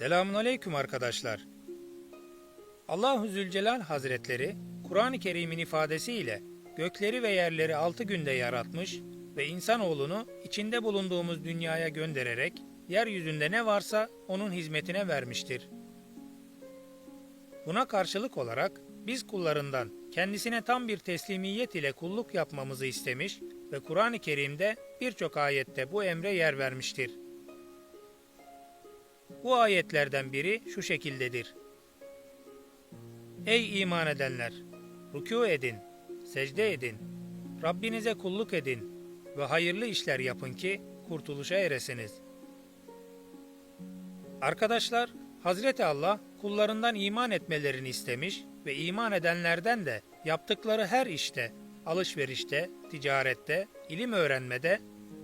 Selamun Aleyküm arkadaşlar. Allahu Zülcelal Hazretleri Kur'an-ı Kerim'in ifadesiyle gökleri ve yerleri altı günde yaratmış ve insanoğlunu içinde bulunduğumuz dünyaya göndererek yeryüzünde ne varsa onun hizmetine vermiştir. Buna karşılık olarak biz kullarından kendisine tam bir teslimiyet ile kulluk yapmamızı istemiş ve Kur'an-ı Kerim'de birçok ayette bu emre yer vermiştir. Bu ayetlerden biri şu şekildedir. Ey iman edenler! Rükû edin, secde edin, Rabbinize kulluk edin ve hayırlı işler yapın ki kurtuluşa eresiniz. Arkadaşlar, Hazreti Allah kullarından iman etmelerini istemiş ve iman edenlerden de yaptıkları her işte, alışverişte, ticarette, ilim öğrenmede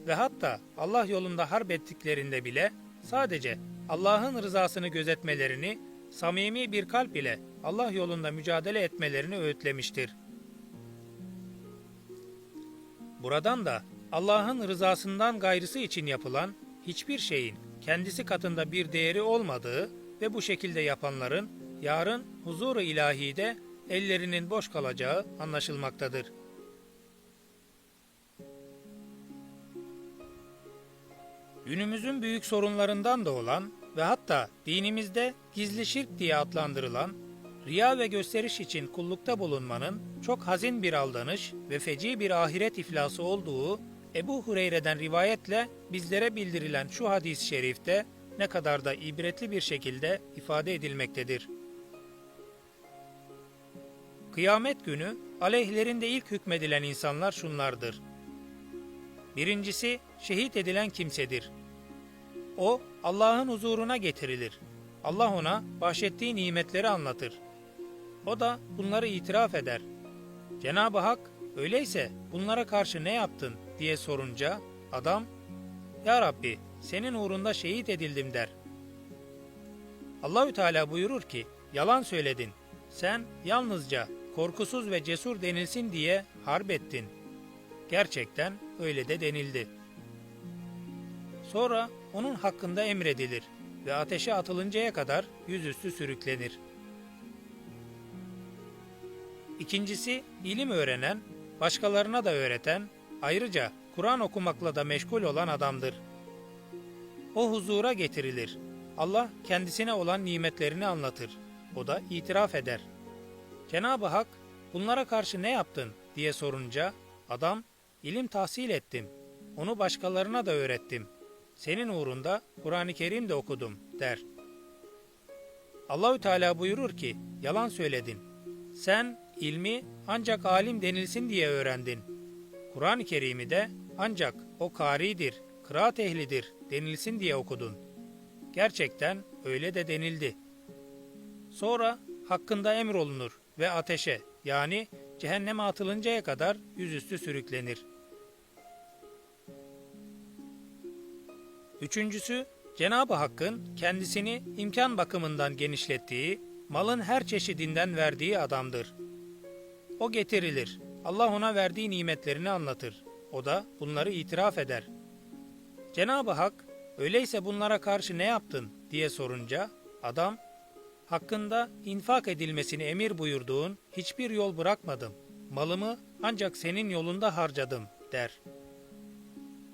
ve hatta Allah yolunda harp ettiklerinde bile sadece Allah'ın rızasını gözetmelerini, samimi bir kalp ile Allah yolunda mücadele etmelerini öğütlemiştir. Buradan da Allah'ın rızasından gayrısı için yapılan hiçbir şeyin kendisi katında bir değeri olmadığı ve bu şekilde yapanların yarın huzuru ilahide ellerinin boş kalacağı anlaşılmaktadır. Günümüzün büyük sorunlarından da olan ve hatta dinimizde gizli şirk diye adlandırılan riya ve gösteriş için kullukta bulunmanın çok hazin bir aldanış ve feci bir ahiret iflası olduğu Ebu Hureyre'den rivayetle bizlere bildirilen şu hadis-i şerifte ne kadar da ibretli bir şekilde ifade edilmektedir. Kıyamet günü aleyhlerinde ilk hükmedilen insanlar şunlardır. Birincisi şehit edilen kimsedir. O Allah'ın huzuruna getirilir. Allah ona bahşettiği nimetleri anlatır. O da bunları itiraf eder. Cenab-ı Hak öyleyse bunlara karşı ne yaptın diye sorunca adam Ya Rabbi senin uğrunda şehit edildim der. Allahü Teala buyurur ki yalan söyledin. Sen yalnızca korkusuz ve cesur denilsin diye harp ettin. Gerçekten öyle de denildi. Sonra onun hakkında emredilir ve ateşe atılıncaya kadar yüzüstü sürüklenir. İkincisi ilim öğrenen, başkalarına da öğreten, ayrıca Kur'an okumakla da meşgul olan adamdır. O huzura getirilir. Allah kendisine olan nimetlerini anlatır. O da itiraf eder. Cenab-ı Hak bunlara karşı ne yaptın diye sorunca adam ilim tahsil ettim. Onu başkalarına da öğrettim. Senin uğrunda Kur'an-ı Kerim de okudum der. Allahü Teala buyurur ki yalan söyledin. Sen ilmi ancak alim denilsin diye öğrendin. Kur'an-ı Kerim'i de ancak o karidir, kıraat ehlidir denilsin diye okudun. Gerçekten öyle de denildi. Sonra hakkında emrolunur ve ateşe yani cehenneme atılıncaya kadar yüzüstü sürüklenir. Üçüncüsü, Cenab-ı Hakk'ın kendisini imkan bakımından genişlettiği, malın her çeşidinden verdiği adamdır. O getirilir. Allah ona verdiği nimetlerini anlatır. O da bunları itiraf eder. Cenab-ı Hak, öyleyse bunlara karşı ne yaptın diye sorunca, adam, hakkında infak edilmesini emir buyurduğun hiçbir yol bırakmadım. Malımı ancak senin yolunda harcadım der.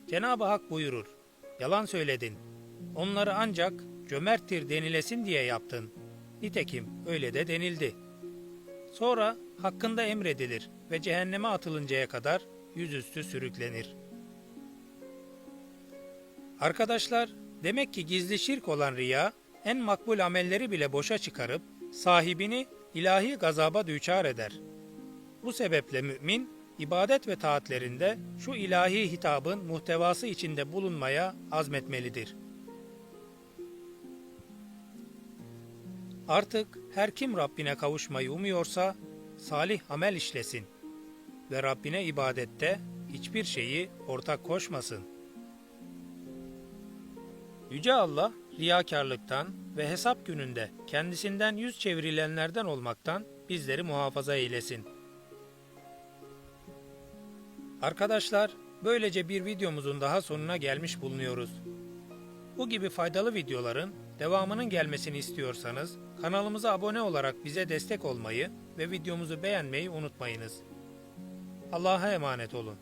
Cenab-ı Hak buyurur. Yalan söyledin. Onları ancak cömerttir denilesin diye yaptın. Nitekim öyle de denildi. Sonra hakkında emredilir ve cehenneme atılıncaya kadar yüzüstü sürüklenir. Arkadaşlar, demek ki gizli şirk olan riya, en makbul amelleri bile boşa çıkarıp sahibini ilahi gazaba düçar eder. Bu sebeple mümin, ibadet ve taatlerinde şu ilahi hitabın muhtevası içinde bulunmaya azmetmelidir. Artık her kim Rabbine kavuşmayı umuyorsa salih amel işlesin ve Rabbine ibadette hiçbir şeyi ortak koşmasın. Yüce Allah riyakarlıktan ve hesap gününde kendisinden yüz çevrilenlerden olmaktan bizleri muhafaza eylesin. Arkadaşlar, böylece bir videomuzun daha sonuna gelmiş bulunuyoruz. Bu gibi faydalı videoların Devamının gelmesini istiyorsanız kanalımıza abone olarak bize destek olmayı ve videomuzu beğenmeyi unutmayınız. Allah'a emanet olun.